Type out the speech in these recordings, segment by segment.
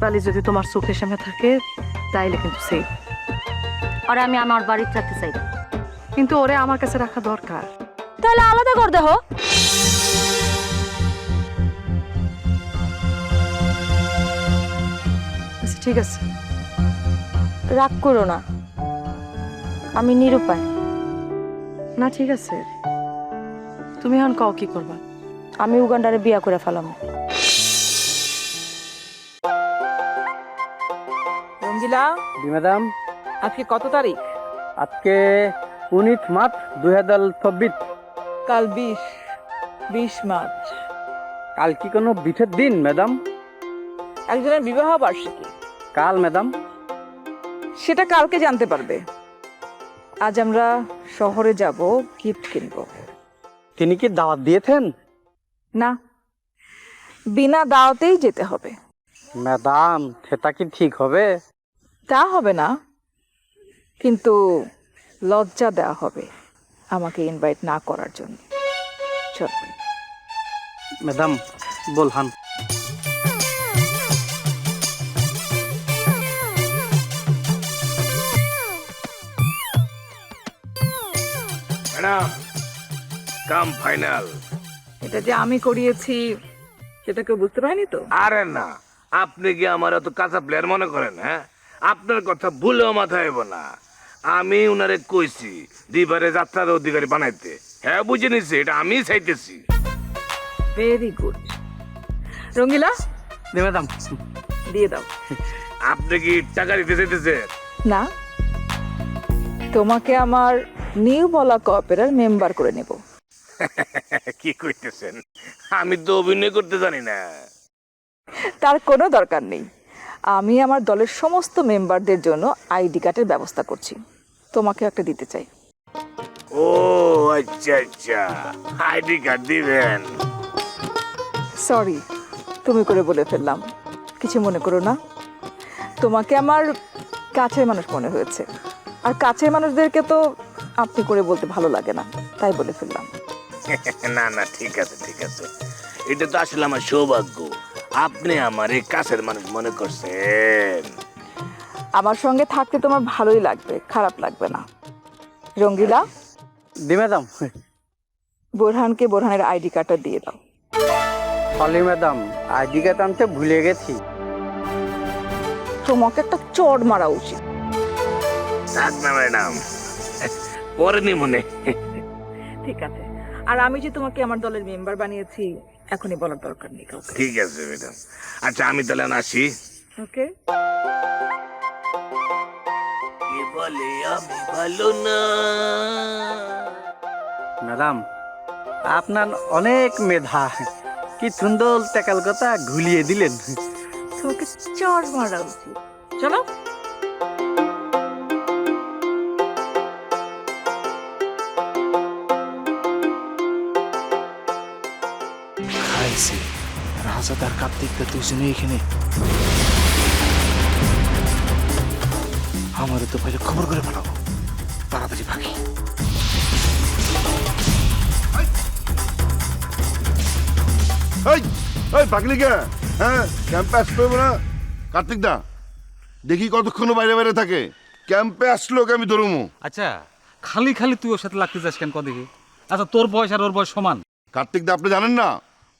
দীপালি যদি তোমার চোখের সামনে থাকে তাইলে কিন্তু সেই ওরা আমি আমার বাড়িতে রাখতে চাই না। কিন্তু ওরে আমার কাছে রাখা দরকার। তাহলে আলাদা কর দেহ। আচ্ছা ঠিক আছে। রাগ করো না। আমি নিরুপায়। না ঠিক আছে। তুমি এখন কও কি করবা? আমি উগান্ডারে বিয়া করে ফেলাম। রঙ্গিলা জি ম্যাডাম আজকে কত তারিখ? আজকে উনিশ মার্চ দুই হাজার চব্বিশ। কাল বিশ বিশ মার্চ। কাল কি কোনো বিশেষ দিন ম্যাডাম একজনের বিবাহ বার্ষিকী। কাল ম্যাডাম সেটা কালকে জানতে পারবে। আজ আমরা শহরে যাব গিফট কিনবো। তিনি কি দাওয়াত দিয়েছেন? না। বিনা দাওয়াতেই যেতে হবে। ম্যাডাম সেটা কি ঠিক হবে? তা হবে না কিন্তু লজ্জা দেওয়া হবে আমাকে ইনভাইট না করার জন্য। চল। ম্যাডাম বলহান। Madam come final. এটা যে আমি করিয়েছি সেটা কেউ বুঝতে পারেনি তো? আরে না আপনি কি আমার এত কাঁচা প্লেয়ার মনে করেন হ্যাঁ? আপনার কথা ভুলেও মাথায় হইব না। আমি উনারে কইছি দিবারে যাত্রার অধিকারী বানাইতে। হ্যাঁ বুঝে নিছি এটা আমি চাইতেছি। Very good Rangila? জি ম্যাডাম। দিয়ে দাও। আপনি কি টাকা দিতে চাইতেছেন? না। তোমাকে আমার নিউ বলা কপেরার মেম্বার করে নেব। কি কইতেছেন? আমি তো অভিনয় করতে জানি না। তার কোনো দরকার নেই। আমি আমার দলের সমস্ত মেম্বারদের জন্য আইডি কার্ডের ব্যবস্থা করছি। তোমাকে একটা দিতে চাই। ও আচ্ছা আচ্ছা। আইডি কার্ড দিবেন। সরি তুমি করে বলে ফেললাম। কিছু মনে করো না। তোমাকে আমার কাছের মানুষ মনে হয়েছে। আর কাছের মানুষদেরকে তো আপনি করে বলতে ভালো লাগে না তাই বলে ফেললাম। না না ঠিক আছে ঠিক আছে। এটা তো আসলে আমার সৌভাগ্য। আপনি আমার এই কাছের মানুষ মনে করছেন? আমার সঙ্গে থাকতে তোমার ভালোই লাগবে খারাপ লাগবে না। রঙ্গিলা? জি ম্যাডাম। বোরহানকে বোরহানের আইডি কার্ডটা দিয়ে দাও। সলি ম্যাডাম আইডি কার্ড আনতে ভুলে গেছি। তোমাকে একটা চড় মারা উচিত। থাক না ম্যাডাম। পরে নি মনে। ঠিক আছে। আর আমি যে তোমাকে আমার দলের মেম্বার বানিয়েছি এখনই বলার দরকার নেই কাউকে। ঠিক আছে ম্যাডাম। আচ্ছা আমি তাহলে আসি। ওকে। বলে আমি ভালো না ম্যাডাম আপনার অনেক মেধা। কি সুন্দর টেকাল কথা ঘুলিয়ে দিলেন। তোমাকে চড় মারা উচিত। চলো। খাইছে রাজাদার কার্তিকটা দুজনে এখানে। আমারও তো পরে খবর করে পাঠাবো। তাড়াতাড়ি ভাগি এই এই পাগলি কে? হ্যাঁ ক্যাম্পে আসতে হবে না? কার্তিক দা দেখি কতক্ষণ বাইরে বাইরে থাকে। ক্যাম্পে আসলো আমি ধরুমু? আচ্ছা খালি খালি তুই ওর সাথে লাগতে যাস কেন কদিকে? আচ্ছা তোর বয়স আর ওর বয়স সমান। কার্তিক দা আপনি জানেন না?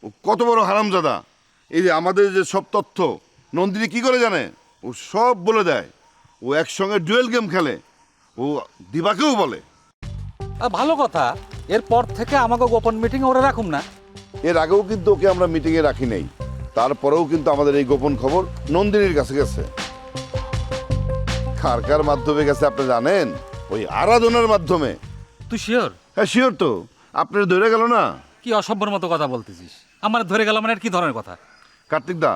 ও কত বড় হারামজাদা। এই যে আমাদের যে সব তথ্য নন্দিনী কি করে জানে? ও সব বলে দেয়। ও একসঙ্গে ডুয়েল গেম খেলে। ও দিবাকেও বলে। ভালো কথা। এরপর থেকে আমাকে গোপন মিটিং ওরা রাখুম না। এর আগেও কিন্তু ওকে আমরা মিটিংয়ে রাখি নাই। তারপরেও কিন্তু আমাদের এই গোপন খবর নন্দিনীর কাছে গেছে। কার কার মাধ্যমে গেছে আপনি জানেন? ওই আরাধনার মাধ্যমে। তুই শিওর? হ্যাঁ শিওর তো। আপনার ধরে গেল না? কি অসভ্যর মতো কথা বলতেছিস? আমার ধরে গেল মানে কি ধরনের কথা? কার্তিক দা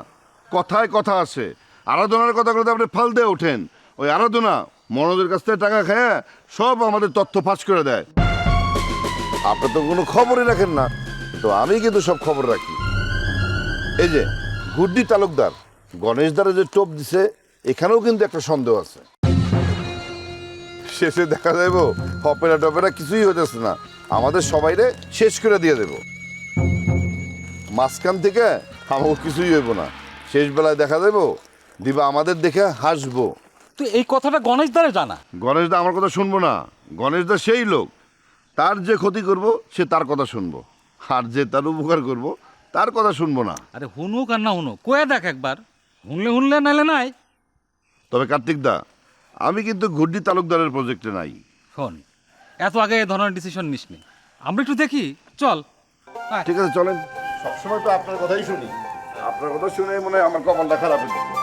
কথায় কথা আছে। আরাধনার কথা বলতে আপনি ফাল দিয়ে ওঠেন। ওই আরাধনা মনোদের কাছ থেকে টাকা খেয়ে সব আমাদের তথ্য ফাঁস করে দেয়। আপনি তো কোনো খবরই রাখেন না। তো আমি কিন্তু সব খবর রাখি। এই যে গুড্ডি তালুকদার গণেশ দ্বারা যে টোপ দিছে এখানেও কিন্তু একটা সন্দেহ আছে। শেষে দেখা যাইব অপেরা টপেরা কিছুই হইতেছে না। আমাদের সবাইরে শেষ করে দিয়ে দেব। মাঝখান থেকে আমাকে কিছুই হইব না। শেষ বেলায় দেখা যাইব দিবা আমাদের দেখে হাসবো। তুই এই কথাটা গণেশ দ্বারে জানা। গণেশ দা আমার কথা শুনব না। গণেশ দা সেই লোক। তার যে ক্ষতি করব সে তার কথা শুনব। আর যে তার উপকার করব তার কথা শুনব না। আরে হুনুক আর না হুনুক কয়ে দেখ একবার। হুনলে হুনলে নাইলে নাই। তবে কার্তিক দা আমি কিন্তু ঘুড্ডি তালুকদারের প্রজেক্টে নাই। শোন এত আগে এই ধরনের ডিসিশন নিস নি আমরা একটু দেখি চল। ঠিক আছে চলেন। সবসময় তো আপনার কথাই শুনি। আপনার কথা শুনে মনে হয় আমার কপালটা খারাপ হয়ে গেছে।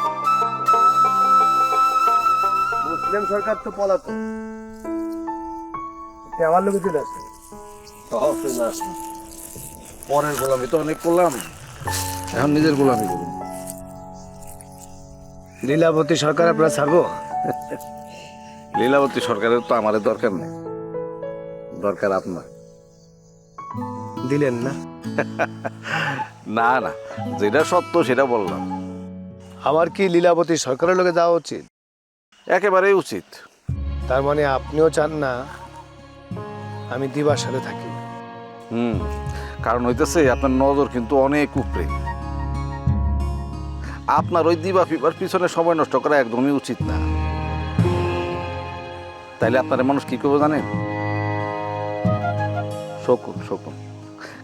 মুসলিম সরকার তো পলাতক। আমার লোকে চলে আসছে। পরের গোলামি তো অনেক করলাম। এখন নিজের গোলামি করুন। লীলাবতী সরকার আপনারা ছাড়বো লীলাবতী সরকারের তো আমাদের দরকার নেই। দরকার আপনার। দিলেন না। না না যেটা সত্য সেটা বললাম। আমার কি লীলাবতী সরকারের লোকে যাওয়া উচিত? একেবারেই উচিত। তার মানে আপনিও চান না আমি দিবার সাথে থাকি? হুম কারণ হইতেছে আপনার নজর কিন্তু অনেক উপরে। আপনার ওই দিবা ফিবার পিছনে সময় নষ্ট করা একদমই উচিত না। তাইলে আপনার মানুষ কি করব জানেন? শকুন শকুন।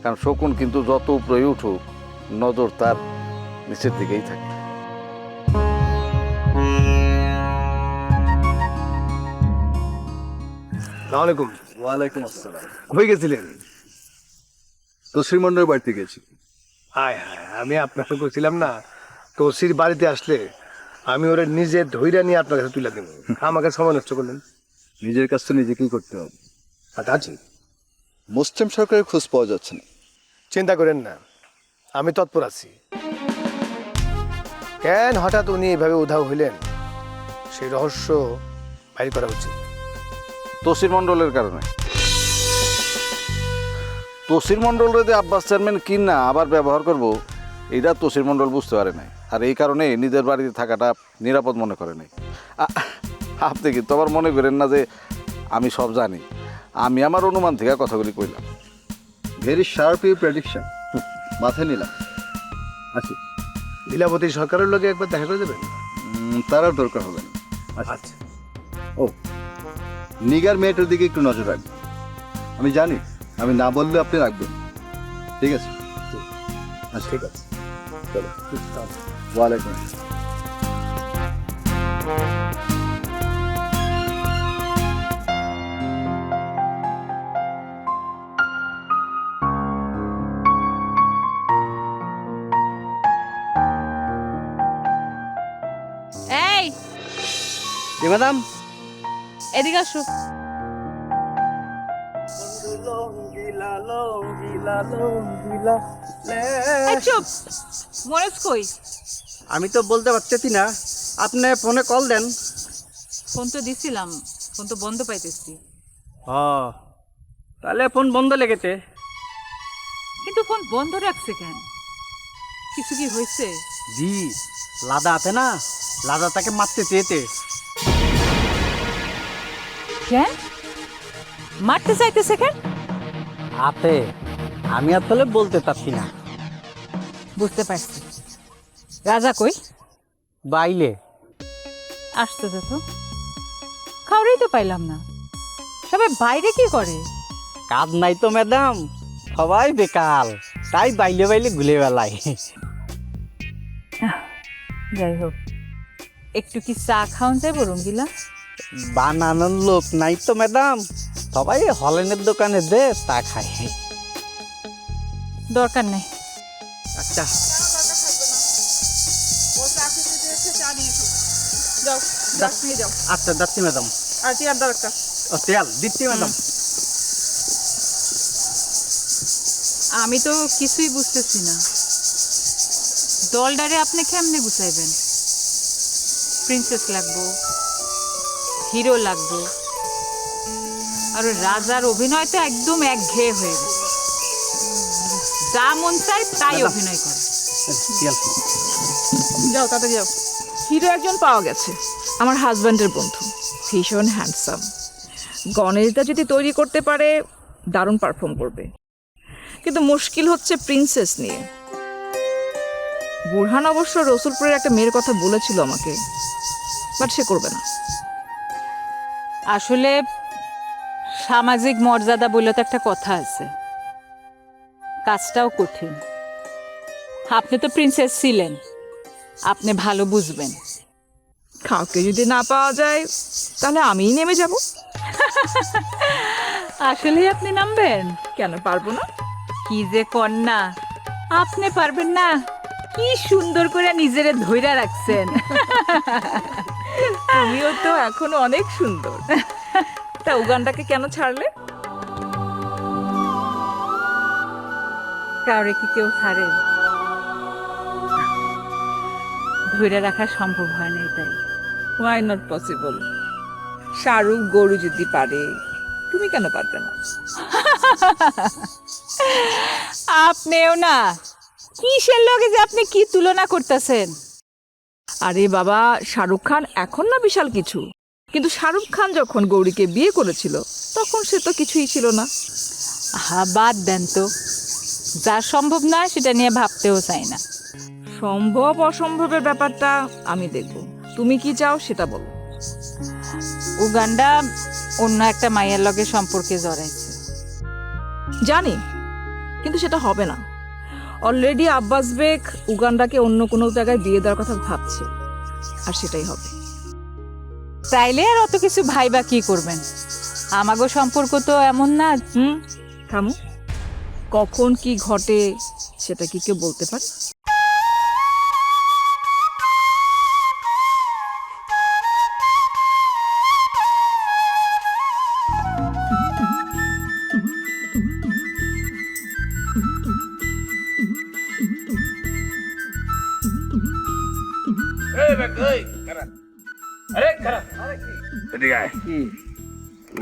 কারণ শকুন কিন্তু যত উপরে উঠুক নজর তার নিচের দিকেই থাকে। আলাইকুম। ওয়ালাইকুম আসসালাম। কই গেছিলেন? তো শ্রীমন্ডলের বাড়িতে গেছি। হায় হায় আমি আপনাকে বলছিলাম না তোসির বাড়িতে আসলে আমি ওরে নিজে ধৈর্য নিয়ে আপনার কাছে তুলে দেবো। আমাকে সময় নষ্ট করলেন। নিজের কাজটা নিজেকেই করতে হবে। আচ্ছা আছি মুসলিম সরকারের খোঁজ পাওয়া যাচ্ছে না। চিন্তা করেন না, আমি তৎপর আছি। কেন হঠাৎ উনি এভাবে উধাও হইলেন? সেই রহস্য বাইর করা উচিত। তসির মণ্ডলের কারণে। তসির মণ্ডল যদি আব্বাস চেয়ারম্যান কিনা আবার ব্যবহার করব, এটা তসির মণ্ডল বুঝতে পারে নাই। আর এই কারণে নিজের বাড়িতে থাকাটা নিরাপদ মনে করে নাই। আপনি কিন্তু আবার মনে করেন না যে আমি সব জানি। আমি আমার অনুমান থেকে কথাগুলি কইলাম। ভেরি শার্প ইউ প্রেডিকশন মাথায় নিলাম। আছি লীলাবতী সরকারের লোকে একবার দেখা করে দেবেন? তার দরকার হবে না। আচ্ছা। ও নিগার মেয়েটার দিকে একটু নজর রাখবেন। আমি জানি আমি না বললে আপনি রাখবেন। ঠিক আছে? আচ্ছা। ঠিক আছে। চলো। ওয়ালাইকুম আসসালাম। ম্যাডাম এদিকে আসো। চুপ মনোজ কই? আমি তো বলতে পারতেছি না আপনি ফোনে কল দেন। ফোন তো দিছিলাম ফোন তো বন্ধ পাইতেছি। হ তাহলে ফোন বন্ধ লেগেছে। কিন্তু ফোন বন্ধ রাখছে কেন? কিছু কি হয়েছে? জি লাদা আছে না? লাদা তাকে মারতে চেয়েছে। কেন? মারতে চাইতেছে কেন? আছে আমি আসলে বলতে পারছি না। বুঝতে পারছি। রাজা কই? বাইলে আসতে দে তো। খাওয়ারই তো পাইলাম না। সবাই বাইরে কি করে? কাজ নাই তো ম্যাডাম। সবাই বেকার। তাই বাইলে বাইলে ঘুলে বেলায় যাই হোক। একটু কি চা খাওয়ান যাব রঙ্গিলা? বানানোর লোক নাই তো ম্যাডাম। সবাই হলেনের দোকানে দে তা খায় দরকার নেই। আচ্ছা। আচ্ছা যাচ্ছি ম্যাডাম। আর কি দরকার? ও তেল দিচ্ছি ম্যাডাম। আমি তো কিছুই বুঝতেছি না। দলডারে আপনি কেমনে গুছাইবেন? প্রিন্সেস লাগবো। হিরো লাগবো। আর রাজার অভিনয় তো একদম একঘেয়ে হয়ে গেছে। যা মন চায় তাই অভিনয় করে। যাও তাতে যাও। হিরো একজন পাওয়া গেছে আমার হাজব্যান্ডের বন্ধু। ভীষণ হ্যান্ডসাম গণেশদা যদি তৈরি করতে পারে দারুণ পারফর্ম করবে। কিন্তু মুশকিল হচ্ছে প্রিন্সেস নিয়ে। বুরহান অবশ্য রসুলপুরের একটা মেয়ের কথা বলেছিল আমাকে বাট সে করবে না। আসলে সামাজিক মর্যাদা বলে তো একটা কথা আছে। কাজটাও কঠিন। আপনি তো প্রিন্সেস ছিলেন। আপনি ভালো বুঝবেন। কাউকে যদি না পাওয়া যায় তাহলে আমিই নেমে যাব। আসলেই আপনি নামবেন। কেন পারব না? কি যে কন্যা। আপনি পারবেন না। কি সুন্দর করে নিজেরে ধইরা রাখছেন। তুমিও তো এখনও অনেক সুন্দর। তা উগানটাকে কেন ছাড়লে? কাউরে কি কেউ ছাড়ে? ধইরা রাখা সম্ভব হয় না তাই ওয়াই নট পসিবল শাহরুখ গরু যদি পারে তুমি কেন পারবে না? আপনিও না। কিসের লগে যে আপনি কি তুলনা করতেছেন? আরে বাবা শাহরুখ খান এখন না বিশাল কিছু? কিন্তু শাহরুখ খান যখন গৌরীকে বিয়ে করেছিল তখন সে তো কিছুই ছিল না। হা বাদ দেন তো। যা সম্ভব না সেটা নিয়ে ভাবতেও চাই না। সম্ভব অসম্ভবের ব্যাপারটা আমি দেখব। তুমি কি চাও সেটা বলো। উগান্ডা অন্য একটা মায়ের লগে সম্পর্কে জড়াইছে। জানি কিন্তু সেটা হবে না। অলরেডি আব্বাস বেগ উগান্ডাকে অন্য কোনো জায়গায় বিয়ে দেওয়ার কথা ভাবছে। আর সেটাই হবে। চাইলে আর অত কিছু ভাই বা কি করবেন? আমাগো সম্পর্ক তো এমন না হুম? থামো। কখন কি ঘটে সেটা কি কেউ বলতে পারে?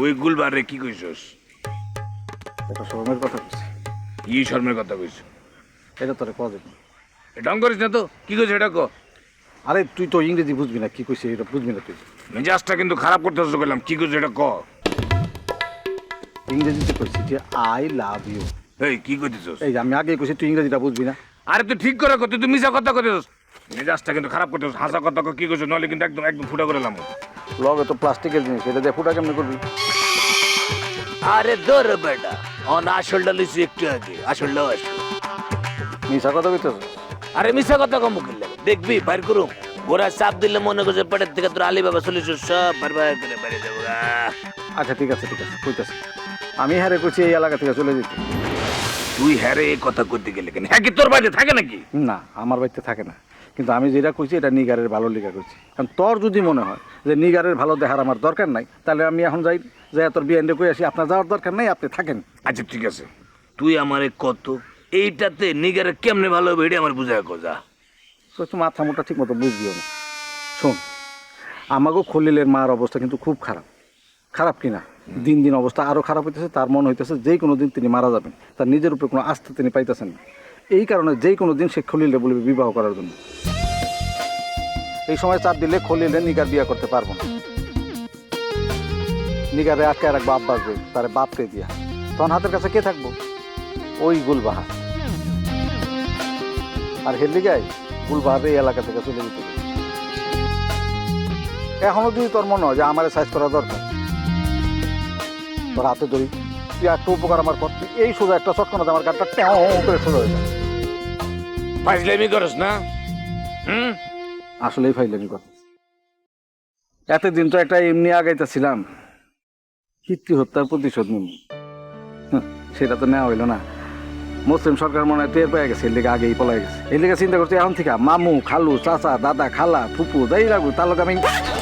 ওই গুলবারে কি কইছস? এটা শরমের কথা কি শর্মের কথা কইছ? এটা তোরে কবে ঢং করিস না তো? কি কইছ এটা ক? আরে তুই তো ইংরেজি বুঝবি না কি কইছিস এটা বুঝবি না তুই? মেজাজটা কিন্তু খারাপ করতেছ গেলাম কি কইছ এটা ক? ইংরেজিতে কইছি যে আই লাভ ইউ এই কি কইতেছস? এই আমি আগে কইছি তুই ইংরেজিটা বুঝবি না। আরে তুই ঠিক করে কত তুই মিছা কথা কইতেছস। মেজাজটা কিন্তু খারাপ করতেছস হাসা কথা কি কইছ? নলে কিন্তু একদম একদম ফুটা করে লাম। লগে তো প্লাস্টিকের জিনিস এটা দিয়ে ফুটা কেমনি করবি? আরে দর বেটা। অন আসলটা লিসি একটু আগে। আসলটা আসল। মিশা কথা কইতেছ? আরে মিছা কথা কম কিনলে দেখবি বাইর করুম গোড়া চাপ দিলে মনে করছে পেটের থেকে তোর আলি বাবা চলিস সব বার বার করে বাইরে দেবো গা। আচ্ছা ঠিক আছে ঠিক আছে কইতেছি। আমি হারে কইছি এই এলাকা থেকে চলে যেতে। তুই হ্যারে এই কথা করতে গেলে কেন? হ্যাঁ কি তোর বাড়িতে থাকে নাকি? না আমার বাড়িতে থাকে না। কিন্তু আমি যেটা কইছি এটা নিগারের ভালো লিগা কইছি। কারণ তোর যদি মনে হয় যে নিগারের ভালো দেখার আমার দরকার নাই তাহলে আমি এখন যাই যে তোর বিয়ে কই আসি আপনার যাওয়ার দরকার নাই আপনি থাকেন। আচ্ছা ঠিক আছে। তুই আমারে কত এইটাতে নিগারে কেমনে ভালো হবে এটা আমার বুঝায় কজা তো মাথা মোটা ঠিক মতো বুঝবিও না। শোন আমাকেও খলিলের মার অবস্থা কিন্তু খুব খারাপ। খারাপ কিনা? দিন দিন অবস্থা আরও খারাপ হইতেছে তার মনে হইতেছে যে কোনো দিন তিনি মারা যাবেন। তার নিজের উপরে কোনো আস্থা তিনি পাইতেছেন না। এই কারণে যেই কোনো দিন সে খলিলে বলবে বিবাহ করার জন্য এই সময় চাপ দিলে খলিলে নিগার বিয়ে করতে পারব না নিগারে আটকে রাখব আব্বাস বেগ তারে বাপকে দিয়া তখন হাতের কাছে কে থাকব ওই গুলবাহার আর হেললি গাই গুলবাহার এই এলাকা থেকে চলে যেতে এখনও যদি তোর মনে হয় যে আমার সাইজ করা দরকার তোর হাতে ধরি তুই একটা উপকার আমার কর তুই এই সোজা একটা চটকনাতে আমার গাড়টা ট্যাও করে সোজা হয়ে যায় ফাইজলামি করস না? হুম? আসলেই ফাইলামি কথা এতদিন তো একটা এমনি আগাইতেছিলাম। কীর্তি হত্যার প্রতিশোধ নিন সেটা তো নেওয়া হইল না। মুসলিম সরকার মনে হয় টের পেয়ে গেছে এর লিগে আগেই পলাই গেছে। এর লিগে চিন্তা করছি এখন থেকে মামু খালু চাচা দাদা খালা ফুপু যাই লাগু তার লোক আমি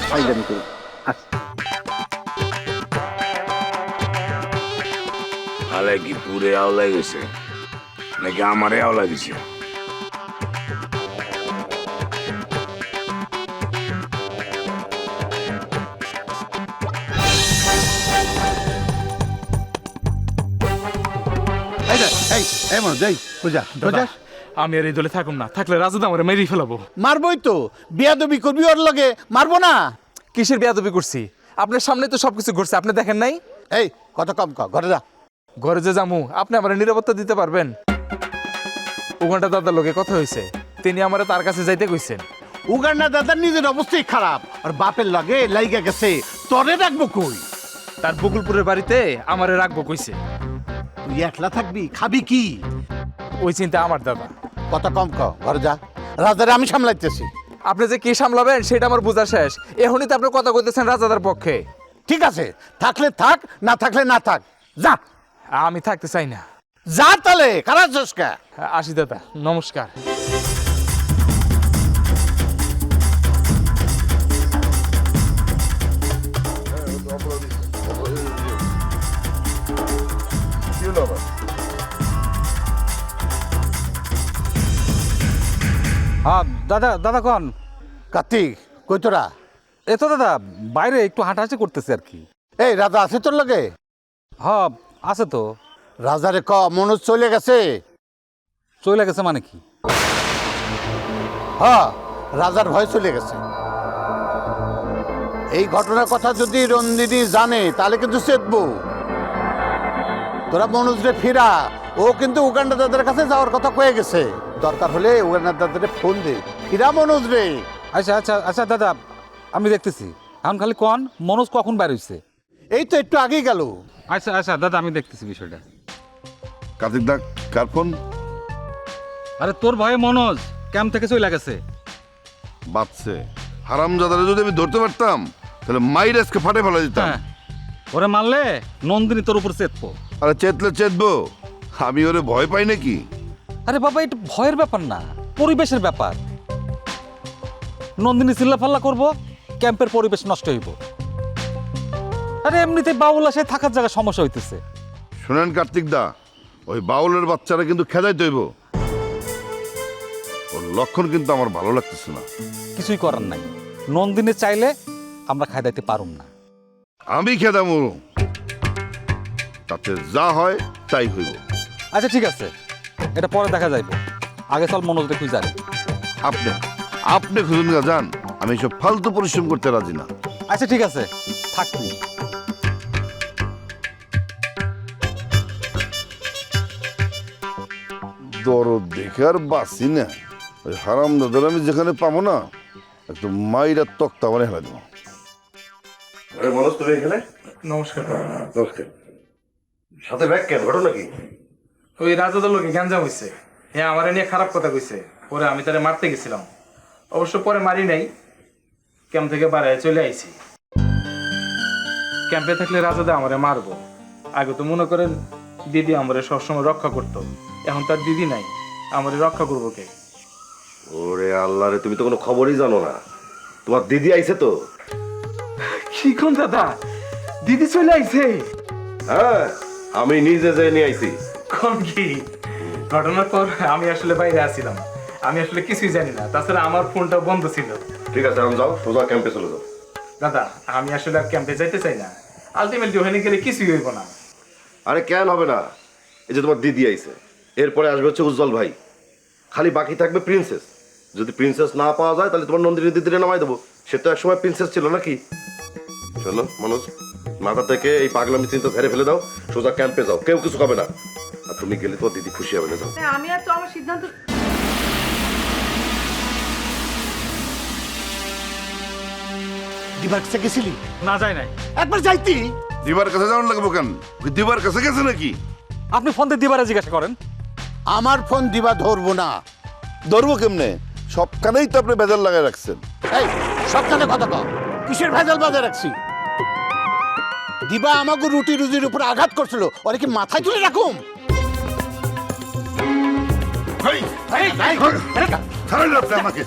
ফাইলামি করি। আচ্ছা আলে কি পুরে আওলাই গেছে? নাকি আমারে আওলা দিছে এই এই যাই বুঝা বুঝা আমি আর এই দলে থাকুম না। থাকলে রাজু তো আমার মেরেই ফেলাবো। মারবই তো। বিয়াদবি করবি ওর লগে। মারবো না। কিসের বেয়াদবি করছি? আপনার সামনে তো সবকিছু ঘটছে আপনি দেখেন নাই? এই কত কম ক ঘরে যা। ঘরে যে জামু আপনি আমার নিরাপত্তা দিতে পারবেন? ওখানটা দাদার লোকে কথা হয়েছে। তিনি আমার তার কাছে যাইতে কইছেন। উগান্ডা দাদার নিজের অবস্থাই খারাপ। আর বাপের লাগে লাইগা গেছে। তরে রাখব কই? তার বকুলপুরের বাড়িতে আমারে রাখব কইছে। তুই একলা থাকবি? খাবি কি? ওই চিন্তা আমার দাদা। কথা কম ক ঘরে যা। রাজারে আমি সামলাইতেছি। আপনি যে কি সামলাবেন সেটা আমার বোঝা শেষ। এখনই তো আপনি কথা কইতেছেন রাজাদার পক্ষে। ঠিক আছে থাকলে থাক না থাকলে না থাক। যা। আমি থাকতে চাই না। যা তাহলে কারা আসি দাদা। নমস্কার। হ্যাঁ দাদা দাদা কন। কার্তিক কই তোরা? এ তো দাদা বাইরে একটু হাঁটাহাঁটি করতেছে আর কি। এই রাজা আছে তোর লগে? হ্যাঁ আছে তো। রাজারে ক মনোজ চলে গেছে? চলে গেছে মানে কি? হ্যাঁ রাজার ভয় চলে গেছে। এই ঘটনার কথা যদি রন্দিনী জানে তাহলে কিন্তু চেতবো। তোরা মনোজরে ফিরা ও কিন্তু উগান্ডা দাদার কাছে যাওয়ার কথা কয়ে গেছে। দরকার হলে উগান্ডা দাদারে ফোন দে। ফিরা মনোজ রে? আচ্ছা আচ্ছা আচ্ছা দাদা আমি দেখতেছি। এখন খালি কন? মনোজ কখন বের হইছে? এই তো একটু আগেই গেল। আচ্ছা আচ্ছা দাদা আমি দেখতেছি বিষয়টা। কার্তিক দা কার ফোন? আরে তোর ভয়ে মনোজ ক্যাম্প থেকে চলে গেছে। বাচ্চে হারাম জাদারে যদি আমি ধরতে পারতাম তাহলে মাইর আজকে ফাটে ফেলা দিতাম। হ্যাঁ ওরে মারলে নন্দিনী তোর উপর চেতবো। আরে চেতলে চেতবো? আমি ওরে ভয় পাই নাকি? আরে বাবা এটা ভয়ের ব্যাপার না পরিবেশের ব্যাপার। নন্দিনী চিল্লাফাল্লা করব ক্যাম্পের পরিবেশ নষ্ট হইব। আরে এমনিতে বাউল সে থাকার জায়গায় সমস্যা হইতেছে। শোনেন কার্তিক দা ওই বাউলের বাচ্চারা কিন্তু খেদাই তৈব ওর লক্ষণ কিন্তু আমার ভালো লাগতেছে না। কিছুই করার নাই। নন্দিনী চাইলে আমরা খাই দিতে পারুম না। আমি খেদাম। তাতে যা হয় তাই হইব। আচ্ছা ঠিক আছে। এটা পরে দেখা যাইব। আগে চল মনোজ দেখুই জানি আপনি আপনি খুঁজুন গা যান আমি সব ফালতু পরিশ্রম করতে রাজি না। আচ্ছা ঠিক আছে। থাক তুই। দরদ দেখে আর বাঁচি না। ওই হারাম দাদার আমি যেখানে পাবো না একটু মাইরা তক্তা মানে হেলা দেবো। মনোজ তুমি এখানে? নমস্কার। নমস্কার। সাথে ব্যাগ কেন? ঘটনা কি? ওই রাজাদের লোকে গ্যাঞ্জাম হয়েছে হ্যাঁ আমার নিয়ে খারাপ কথা কইছে। পরে আমি তারে মারতে গেছিলাম। অবশ্য পরে মারি নাই। ক্যাম্প থেকে বাড়ায় চলে আইছি। ক্যাম্পে থাকলে রাজাদা আমারে মারবো। আগে তো মনে করেন দিদি আমারে সবসময় রক্ষা করতো। এখন তার দিদি নাই। আমারে রক্ষা করব কে? ওরে আল্লাহ রে তুমি তো কোনো খবরই জানো না। তোমার দিদি আইছে তো? কি কোন দাদা? দিদি চলে আইছে। হ্যাঁ আমি নিজে যাই নিয়ে আইছি। কোন কি? ঘটনার পর আমি আসলে বাইরে আসছিলাম আমি আসলে কিছুই জানি না। তাছাড়া আমার ফোনটা বন্ধ ছিল। ঠিক আছে আমি যাও সোজা ক্যাম্পে চলে যাও। দাদা আমি আসলে আর ক্যাম্পে যাইতে চাই না। আলটিমেটলি ওখানে গেলে কিছুই হইব না। আরে কেন হবে না? এই যে তোমার দিদি আইছে। এরপরে আসবে হচ্ছে উজ্জ্বল ভাই। খালি বাকি থাকবে প্রিন্সেস যদি প্রিন্সেস না পাওয়া যায় তাহলে তোমার নন্দিনী দিদিরে নামাই দেবো। সে তো একসময় প্রিন্সেস ছিল নাকি? শোনো মনোজ মাথা থেকে এই পাগলামি চিন্তা ঝেড়ে ফেলে দাও সোজা ক্যাম্পে যাও কেউ কিছু হবে না। আর তুমি গেলে তোমার দিদি খুশি হবে না যাও। আমি আর তো আমার সিদ্ধান্ত দিবার কাছে গেছিলি? না যায় নাই। একবার যাইতি? দিবার কাছে যাওয়ার লাগবো কেন? ওই দিবার কাছে গেছে নাকি? আপনি ফোন দিয়ে দিবারে জিজ্ঞাসা করেন। আমার ফোন দিবা ধরবো না। ধরবো কেমনে? সবখানেই তো আপনি বেজার লাগাই রাখছেন। এই সবখানে কথা কও। কিসের ভেজাল বাজে রাখছি? দিবা আমাকে রুটি রুজির উপর আঘাত করছিল ওরা কি মাথায় তুলে রাখুম আমাকে